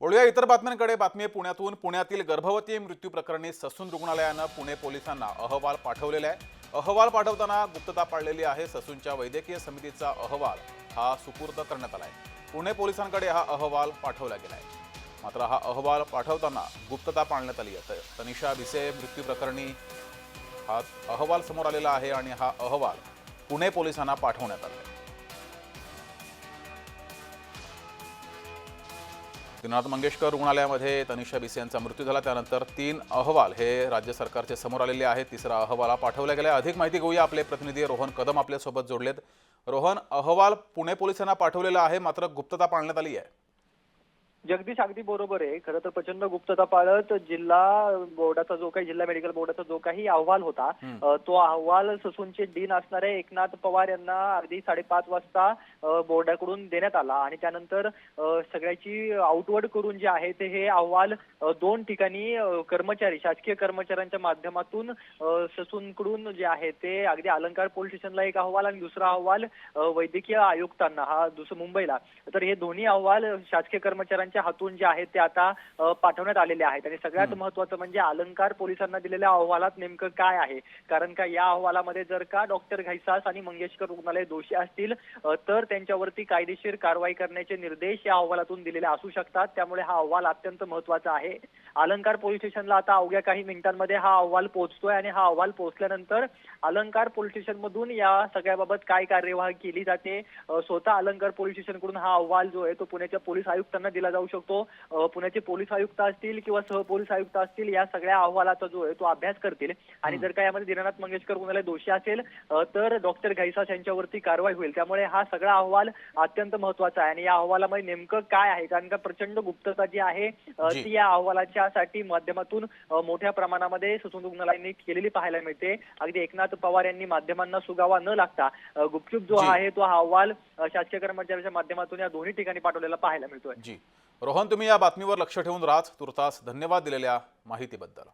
वळूया इतर बातम्यांकडे. बातमी पुण्यातून. पुण्यातील गर्भवती मृत्यू प्रकरणी ससून रुग्णालयानं पुणे पोलिसांना अहवाल पाठवलेला आहे. अहवाल पाठवताना गुप्तता पाळलेली आहे. ससूनच्या वैद्यकीय समितीचा अहवाल हा सुपूर्द करण्यात आला आहे. पुणे पोलिसांकडे हा अहवाल पाठवला गेला आहे. मात्र हा अहवाल पाठवताना गुप्तता पाळण्यात आली आहे. तनिषा भिसे मृत्यू प्रकरणी हा अहवाल समोर आलेला आहे आणि हा अहवाल पुणे पोलिसांना पाठवण्यात आला आहे. त्रिनाथ मंगेशकर रुग्णालयामध्ये तनिषा बिसे यांचा मृत्यू झाला. त्यानंतर तीन अहवाल हे राज्य सरकारचे समोर आलेले आहेत. तिसरा अहवाल हा पाठवला गेला अधिक माहिती घेऊया आपले प्रतिनिधी रोहन कदम आपल्यासोबत जोडलेत. रोहन अहवाल पुणे पोलिसांना पाठवलेला आहे मात्र गुप्तता पाळण्यात आली आहे. जगदीश अगदी बरोबर आहे. खरं तर प्रचंड गुप्तता पाळत जिल्हा बोर्डाचा जो काही जिल्हा मेडिकल बोर्डाचा जो काही अहवाल होता तो अहवाल ससूनचे डीन असणारे एकनाथ पवार यांना अगदी साडेपाच वाजता बोर्डाकडून देण्यात आला. आणि त्यानंतर सगळ्याची आउटवर्ड करून जे आहे ते हे अहवाल दोन ठिकाणी कर्मचारी शासकीय कर्मचाऱ्यांच्या माध्यमातून ससूनकडून जे आहे ते अगदी अलंकार पोलीस स्टेशनला एक अहवाल आणि दुसरा अहवाल वैद्यकीय आयुक्तांना हा दुसरं मुंबईला. तर हे दोन्ही अहवाल शासकीय कर्मचाऱ्यांच्या हातून जे आहेत ते आता पाठवण्यात आलेले आहेत. आणि सगळ्यात महत्वाचं म्हणजे अलंकार पोलिसांना दिलेल्या अहवालात नेमकं काय आहे? कारण का या अहवालामध्ये जर का डॉक्टर घैसास आणि मंगेशकर रुग्णालय दोषी असतील तर त्यांच्यावरती कायदेशीर कारवाई करण्याचे निर्देश या अहवालातून दिलेले असू शकतात. त्यामुळे हा अहवाल अत्यंत महत्त्वाचा आहे. अलंकार पोलीस स्टेशनला आता अवघ्या काही मिनिटांमध्ये हा अहवाल पोहोचतोय आणि हा अहवाल पोहोचल्यानंतर अलंकार पोलीस स्टेशन मधून या सगळ्याबाबत काय कार्यवाही केली जाते? स्वतः अलंकार पोलीस स्टेशनकडून हा अहवाल जो आहे तो पुण्याच्या पोलीस आयुक्तांना दिला जाऊ शकतो. पुण्याचे पोलीस आयुक्त असतील किंवा सहपोलीस आयुक्त असतील या सगळ्या अहवालाचा जो आहे तो अभ्यास करतील. आणि जर का यामध्ये दीनानाथ मंगेशकर रुग्णालय दोषी असेल तर डॉक्टर घैसास यांच्यावरती कारवाई होईल. त्यामुळे हा सगळा अहवाल अत्यंत महत्त्वाचा आहे. आणि या अहवालामध्ये नेमकं काय आहे? कारण का प्रचंड गुप्तता जी आहे. ती या अहवालाच्या साठी माध्यमातून मोठ्या प्रमाणामध्ये ससून रुग्णालयांनी केलेली पाहायला मिळते. अगदी एकनाथ पवार यांनी माध्यमांना सुगावा न लागता गुपचूप जो. आहे तो हा अहवाल शासकीय कर्मचाऱ्यांच्या माध्यमातून या दोन्ही ठिकाणी पाठवलेला पाहायला मिळतोय. जी. रोहन तुम्ही या बातमीवर लक्ष ठेवून राहत तुर्तास धन्यवाद दिलेल्या माहितीबद्दल.